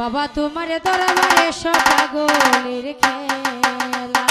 বাবা তোমার দরবারে সব পাগলের খেলা।